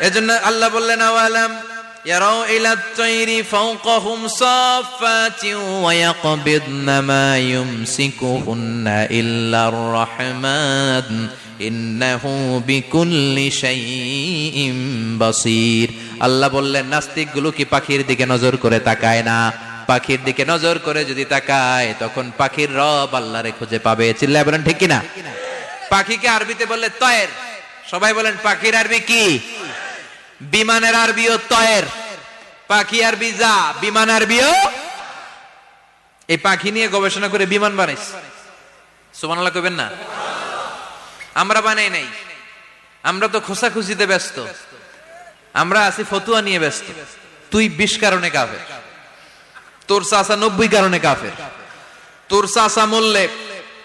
এজন্য আল্লাহ বললেন আওয়ালাম يروا إلى الطير فوقهم صافات ويقبضن ما يمسكهن إلا الرحمن إنه بكل شيء بصير আল্লাহ বললেন নাস্তিকগুলো কি পাখির দিকে নজর করে তাকায় না পাখির দিকে নজর করে যদি তাকায় তখন পাখির রব আল্লাহরে খুঁজে পাবে চিল্লায় বলেন ঠিক কিনা পাখিকে আরবিতে বললে তয়ের সবাই বলেন পাখির আরবি কি বিমানের আরবিও তয়ের। পাখি আরবি যা, বিমান আরবিও। এই পাখি নিয়ে গবেষণা করে বিমান বানাইছে। সুবহানাল্লাহ কইবেন না? আমরা বানাই নাই। আমরা তো খোসাখুচিতে ব্যস্ত। আমরা আছি ফতুয়া নিয়ে ব্যস্ত। তুই বিশ কারণে কাফের। তোর চাষা নব্বই কারণে কাফের। তোর চাষা মরলে